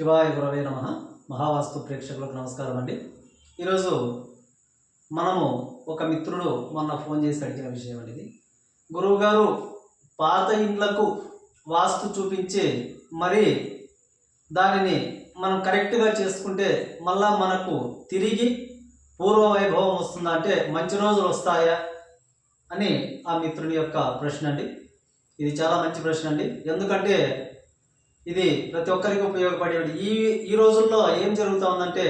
శివాయ గురవే నమ. మహావాస్తు ప్రేక్షకులకు నమస్కారం అండి. ఈరోజు మనము ఒక మిత్రుడు మొన్న ఫోన్ చేసి అడిగిన విషయం అండి ఇది. గురువుగారు పాత ఇండ్లకు వాస్తు చూపించి మరి దానిని మనం కరెక్ట్గా చేసుకుంటే మళ్ళా మనకు తిరిగి పూర్వ వైభవం వస్తుందా అంటే మంచి రోజులు వస్తాయా అని ఆ మిత్రుని యొక్క ప్రశ్న అండి. ఇది చాలా మంచి ప్రశ్న అండి. ఎందుకంటే ఇది ప్రతి ఒక్కరికి ఉపయోగపడేది ఈ ఈ రోజుల్లో ఏం జరుగుతూ ఉందంటే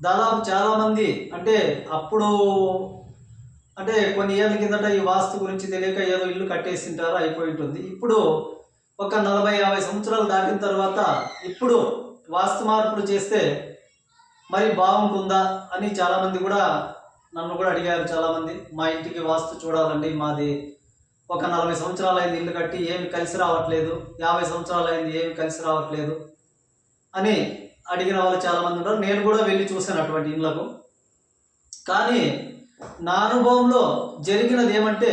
దాదాపు చాలామంది అంటే అప్పుడు అంటే కొన్ని ఏళ్ళ కిందట ఈ వాస్తు గురించి తెలియక ఏదో ఇల్లు కట్టేసింటారో అయిపోయి ఉంటుంది. ఇప్పుడు ఒక నలభై యాభై సంవత్సరాలు దాటిన తర్వాత ఇప్పుడు వాస్తు మార్పులు చేస్తే మరి బాగుంటుందా అని చాలామంది కూడా నన్ను కూడా అడిగారు చాలామంది. మా ఇంటికి వాస్తు చూడాలండి మాది ఒక నలభై సంవత్సరాలు అయింది ఇల్లు కట్టి ఏమి కలిసి రావట్లేదు. యాభై సంవత్సరాలు అయింది ఏమి కలిసి రావట్లేదు అని అడిగిన వాళ్ళు చాలామంది ఉన్నారు నేను కూడా వెళ్ళి చూశాను అటువంటి ఇళ్ళకు కానీ నా అనుభవంలో జరిగినది ఏమంటే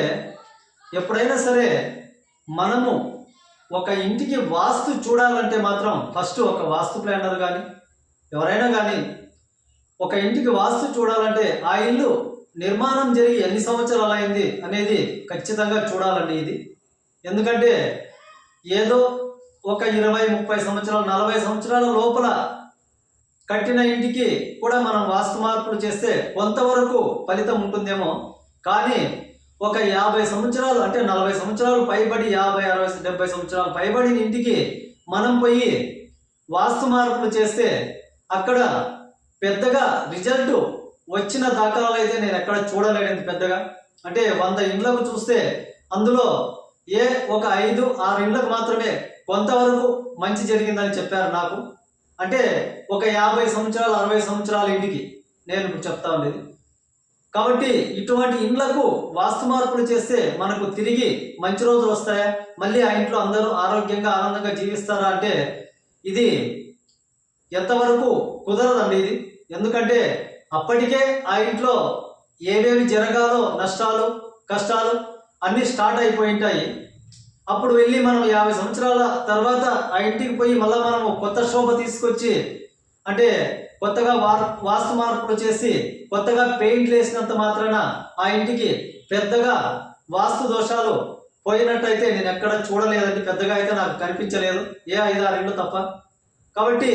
ఎప్పుడైనా సరే మనము ఒక ఇంటికి వాస్తు చూడాలంటే మాత్రం ఫస్ట్ ఒక వాస్తు ప్లానర్ కానీ ఎవరైనా కానీ ఒక ఇంటికి వాస్తు చూడాలంటే ఆ ఇల్లు నిర్మాణం జరిగి ఎన్ని సంవత్సరాలు అయింది అనేది ఖచ్చితంగా చూడాలండి ఇది. ఎందుకంటే ఏదో ఒక ఇరవై ముప్పై సంవత్సరాలు నలభై సంవత్సరాల లోపల కట్టిన ఇంటికి కూడా మనం వాస్తు మార్పులు చేస్తే కొంతవరకు ఫలితం ఉంటుందేమో. కానీ ఒక యాభై సంవత్సరాలు అంటే నలభై సంవత్సరాలు పైబడి యాభై అరవై డెబ్బై సంవత్సరాలు పైబడిన ఇంటికి మనం పోయి వాస్తు మార్పులు చేస్తే అక్కడ పెద్దగా రిజల్ట్ వచ్చిన దాఖలాలు అయితే నేను ఎక్కడ చూడలేనండి పెద్దగా. అంటే వంద ఇండ్లకు చూస్తే అందులో ఏ ఒక ఐదు ఆరు ఇండ్లకు మాత్రమే కొంతవరకు మంచి జరిగిందని చెప్పారు నాకు. అంటే ఒక యాభై సంవత్సరాలు అరవై సంవత్సరాల ఇంటికి నేను చెప్తా ఉండేది. కాబట్టి ఇటువంటి ఇండ్లకు వాస్తు మార్పులు చేస్తే మనకు తిరిగి మంచి రోజులు వస్తాయా? మళ్ళీ ఆ ఇంట్లో అందరూ ఆరోగ్యంగా ఆనందంగా జీవిస్తారా అంటే ఇది ఎంతవరకు కుదరదండి ఇది. ఎందుకంటే అప్పటికే ఆ ఇంట్లో ఏమేమి జరగాలో నష్టాలు కష్టాలు అన్నీ స్టార్ట్ అయిపోయి ఉంటాయి. అప్పుడు వెళ్ళి మనం యాభై సంవత్సరాల తర్వాత ఆ ఇంటికి పోయి మళ్ళీ మనం కొత్త శోభ తీసుకొచ్చి అంటే కొత్తగా వార్ వాస్తు మార్పులు చేసి కొత్తగా పెయింట్లు వేసినంత మాత్రాన ఆ ఇంటికి పెద్దగా వాస్తు దోషాలు పోయినట్టయితే నేను ఎక్కడ చూడలేదండి. పెద్దగా అయితే నాకు కనిపించలేదు. ఏ ఐదారు ఇళ్ళు తప్ప. కాబట్టి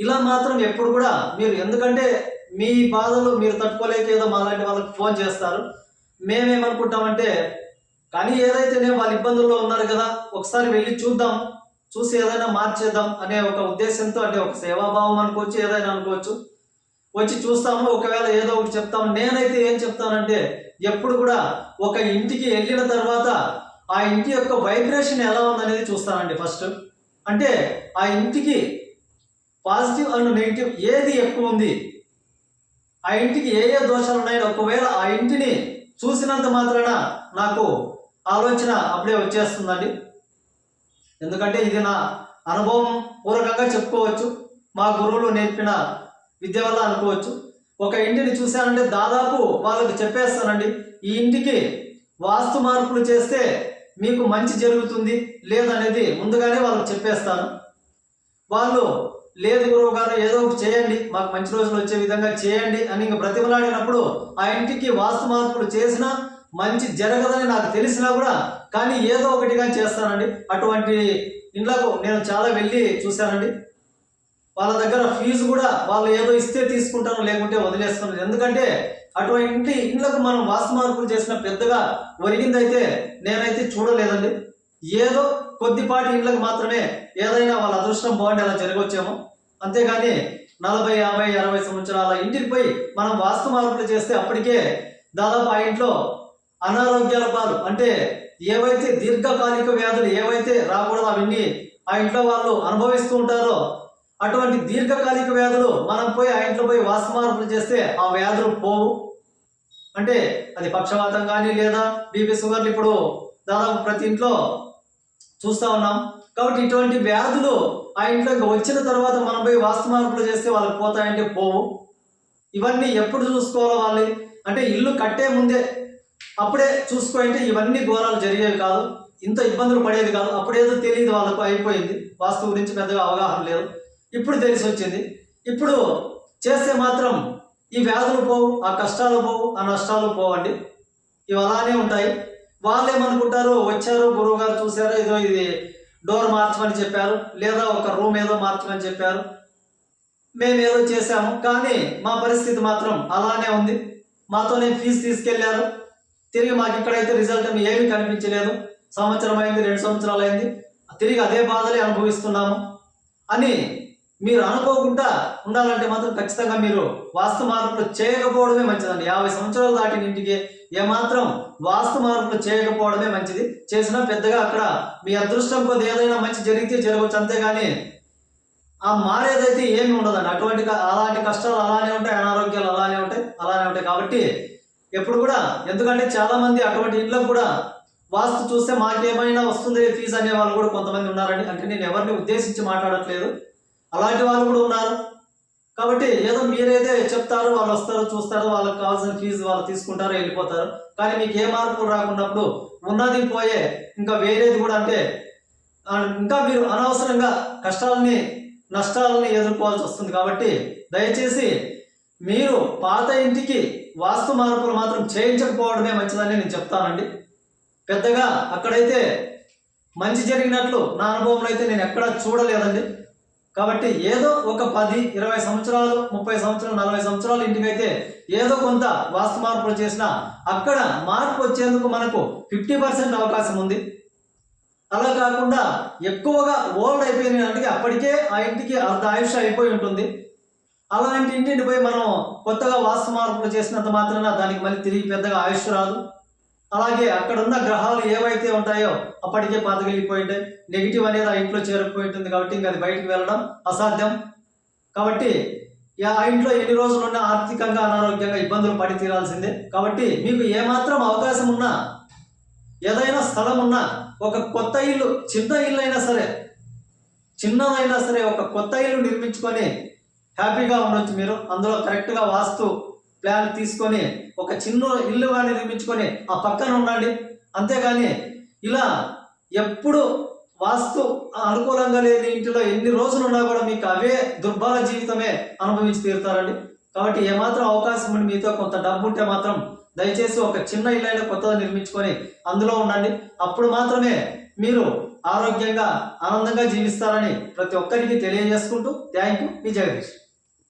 ఇలా మాత్రం ఎప్పుడు కూడా మీరు ఎందుకంటే మీ బాధలు మీరు తట్టుకోలేక ఏదో మాలాంటి వాళ్ళకి ఫోన్ చేస్తారు. మేమేమనుకుంటామంటే కానీ ఏదైతేనే వాళ్ళ ఇబ్బందుల్లో ఉన్నారు కదా ఒకసారి వెళ్ళి చూద్దాం చూసి ఏదైనా మార్చేద్దాం అనే ఒక ఉద్దేశంతో అంటే ఒక సేవాభావం అనుకోవచ్చు ఏదైనా అనుకోవచ్చు. వచ్చి చూస్తాము ఒకవేళ ఏదో ఒకటి చెప్తాము. నేనైతే ఏం చెప్తానంటే ఎప్పుడు కూడా ఒక ఇంటికి వెళ్ళిన తర్వాత ఆ ఇంటి యొక్క వైబ్రేషన్ ఎలా ఉందనేది చూస్తానండి ఫస్ట్. అంటే ఆ ఇంటికి పాజిటివ్ అండ్ నెగిటివ్ ఏది ఎక్కువ ఉంది ఆ ఇంటికి ఏ ఏ దోషాలు ఉన్నాయో ఒకవేళ ఆ ఇంటిని చూసినంత మాత్రాన నాకు ఆలోచన అప్పుడే వచ్చేస్తుందండి. ఎందుకంటే ఇది నా అనుభవం పూర్వకంగా చెప్పుకోవచ్చు. మా గురువులు నేర్పిన విద్య వల్ల అనుకోవచ్చు. ఒక ఇంటిని చూశానంటే దాదాపు వాళ్ళకి చెప్పేస్తానండి ఈ ఇంటికి వాస్తు మార్పులు చేస్తే మీకు మంచి జరుగుతుంది లేదనేది ముందుగానే వాళ్ళకి చెప్పేస్తాను. వాళ్ళు లేదు గురువు గారు ఏదో ఒకటి చేయండి మాకు మంచి రోజులు వచ్చే విధంగా చేయండి అని ఇంక బ్రతిమలాడినప్పుడు ఆ ఇంటికి వాస్తు మార్పులు చేసినా మంచి జరగదని నాకు తెలిసినా కూడా కానీ ఏదో ఒకటిగా చేస్తానండి. అటువంటి ఇండ్లకు నేను చాలా వెళ్ళి చూశానండి. వాళ్ళ దగ్గర ఫీజు కూడా వాళ్ళు ఏదో ఇస్తే తీసుకుంటాను లేకుంటే వదిలేస్తాను ఎందుకంటే అటువంటి ఇండ్లకు మనం వాస్తు మార్పులు చేసిన పెద్దగా ఒరిగిందైతే నేనైతే చూడలేదండి. ఏదో కొద్దిపాటి ఇండ్లకు మాత్రమే ఏదైనా వాళ్ళ అదృష్టం బాగుండి అలా జరగవచ్చేమో అంతేగాని నలభై యాభై అరవై సంవత్సరాల ఇంటికి పోయి మనం వాస్తు మార్పులు చేస్తే అప్పటికే దాదాపు ఆ ఇంట్లో అనారోగ్యాల పాలు అంటే ఏవైతే దీర్ఘకాలిక వ్యాధులు ఏవైతే రాకూడదు అవన్నీ ఆ ఇంట్లో వాళ్ళు అనుభవిస్తూ ఉంటారో అటువంటి దీర్ఘకాలిక వ్యాధులు మనం పోయి ఆ ఇంట్లో పోయి వాస్తు మార్పులు చేస్తే ఆ వ్యాధులు పోవు. అంటే అది పక్షవాతం కానీ లేదా బీపీ షుగర్లు ఇప్పుడు దాదాపు ప్రతి ఇంట్లో చూస్తూ ఉన్నాం. కాబట్టి ఇటువంటి వ్యాధులు ఆ ఇంట్లోకి వచ్చిన తర్వాత మనం పోయి వాస్తు మార్పులు చేస్తే వాళ్ళకి పోతాయంటే పోవు. ఇవన్నీ ఎప్పుడు చూసుకోవాలి వాళ్ళు. అంటే ఇల్లు కట్టే ముందే అప్పుడే చూసుకోంటే ఇవన్నీ ఘోరాలు జరిగేవి కాదు. ఇంత ఇబ్బందులు పడేది కాదు. అప్పుడేదో తెలియదు వాళ్ళకు అయిపోయింది. వాస్తు గురించి పెద్దగా అవగాహన లేదు. ఇప్పుడు తెలిసి వచ్చింది. ఇప్పుడు చేస్తే మాత్రం ఈ వ్యాధులు పోవు ఆ కష్టాలు పోవు ఆ నష్టాలు పోవండి. ఇవి అలానే ఉంటాయి. వాళ్ళు ఏమనుకుంటారు వచ్చారు గురువు గారు చూశారు ఏదో ఇది డోర్ మార్చమని చెప్పారు లేదా ఒక రూమ్ ఏదో మార్చమని చెప్పారు. మేము ఏదో చేశాము కానీ మా పరిస్థితి మాత్రం అలానే ఉంది. మాతోనే ఫీజు తీసుకెళ్ళారు. తిరిగి మాకు ఇక్కడైతే రిజల్ట్ ఏమీ కనిపించలేదు. సంవత్సరం అయింది రెండు సంవత్సరాలు అయింది. తిరిగి అదే బాధలే అనుభవిస్తున్నాము. అని మీరు అనుకోకుండా ఉండాలంటే మాత్రం ఖచ్చితంగా మీరు వాస్తు మార్పులు చేయకపోవడమే మంచిదండి. యాభై సంవత్సరాలు దాటిన ఇంటికి ఏమాత్రం వాస్తు మార్పులు చేయకపోవడమే మంచిది. చేసినా పెద్దగా అక్కడ మీ అదృష్టం కొద్ది ఏదైనా మంచి జరిగితే జరగవచ్చు అంతేగాని ఆ మారేదైతే ఏమి ఉండదండి. అటువంటి అలాంటి కష్టాలు అలానే ఉంటాయి అనారోగ్యాలు అలానే ఉంటాయి అలానే ఉంటాయి. కాబట్టి ఎప్పుడు కూడా ఎందుకంటే చాలా మంది అటువంటి ఇంట్లో కూడా వాస్తు చూస్తే మాకేమైనా వస్తుంది ఫీజు అనే వాళ్ళు కూడా కొంతమంది ఉన్నారండి. అంటే నేను ఎవరిని ఉద్దేశించి మాట్లాడట్లేదు. అలాంటి వాళ్ళు కూడా ఉన్నారు. కాబట్టి ఏదో మీరైతే చెప్తారు వాళ్ళు వస్తారు చూస్తారు వాళ్ళకి కావాల్సిన ఫీజు వాళ్ళు తీసుకుంటారు వెళ్ళిపోతారు. కానీ మీకు ఏ మార్పులు రాకున్నప్పుడు ఉన్నది పోయే ఇంకా వేరేది కూడా అంటే ఇంకా మీరు అనవసరంగా కష్టాలని నష్టాలని ఎదుర్కోవాల్సి వస్తుంది. కాబట్టి దయచేసి మీరు పాత ఇంటికి వాస్తు మార్పులు మాత్రం చేయించకపోవడమే మంచిదని నేను చెప్తానండి. పెద్దగా అక్కడైతే మంచి జరిగినట్లు నా అనుభవంలో అయితే నేను ఎక్కడా చూడలేదండి. కాబట్టి ఏదో ఒక పది ఇరవై సంవత్సరాలు ముప్పై సంవత్సరాలు నలభై సంవత్సరాలు ఇంటికైతే ఏదో కొంత వాస్తు మార్పులు చేసినా అక్కడ మార్పు వచ్చేందుకు మనకు ఫిఫ్టీ పర్సెంట్ అవకాశం ఉంది. అలా కాకుండా ఎక్కువగా ఓల్డ్ అయిపోయిన అప్పటికే ఆ ఇంటికి అర్ధ ఆయుష అయిపోయి ఉంటుంది. అలాంటి ఇంటిని పోయి మనం కొత్తగా వాస్తు మార్పులు చేసినంత మాత్రాన దానికి మళ్ళీ తిరిగి పెద్దగా ఆయుష్ రాదు. అలాగే అక్కడ ఉన్న గ్రహాలు ఏవైతే ఉంటాయో అప్పటికే పాతకెళ్ళిపోయి నెగిటివ్ అనేది ఆ ఇంట్లో చేరుకుపోయి ఉంటుంది కాబట్టి ఇంకా అది బయటికి వెళ్ళడం అసాధ్యం. కాబట్టి ఆ ఇంట్లో ఎన్ని రోజులు ఉన్నా ఆర్థికంగా అనారోగ్యంగా ఇబ్బందులు పడి తీరాల్సిందే. కాబట్టి మీకు ఏమాత్రం అవకాశం ఉన్నా ఏదైనా స్థలం ఉన్నా ఒక కొత్త ఇల్లు చిన్న ఇల్లు అయినా సరే చిన్నదైనా సరే ఒక కొత్త ఇల్లు నిర్మించుకొని హ్యాపీగా ఉండొచ్చు మీరు. అందులో కరెక్ట్గా వాస్తు ప్లాన్ తీసుకొని ఒక చిన్న ఇల్లు కానీ నిర్మించుకొని ఆ పక్కన ఉండండి. అంతేగాని ఇలా ఎప్పుడు వాస్తు అనుకూలంగా లేని ఇంటిలో ఎన్ని రోజులు ఉన్నా కూడా మీకు అవే దుర్భర జీవితమే అనుభవించి తీరుతారండి. కాబట్టి ఏమాత్రం అవకాశం ఉండి మీతో కొంత డబ్బు ఉంటే మాత్రం దయచేసి ఒక చిన్న ఇల్లు కొత్తగా నిర్మించుకొని అందులో ఉండండి. అప్పుడు మాత్రమే మీరు ఆరోగ్యంగా ఆనందంగా జీవిస్తారని ప్రతి ఒక్కరికి తెలియజేసుకుంటూ థ్యాంక్ యూ. మీ జగదీష్.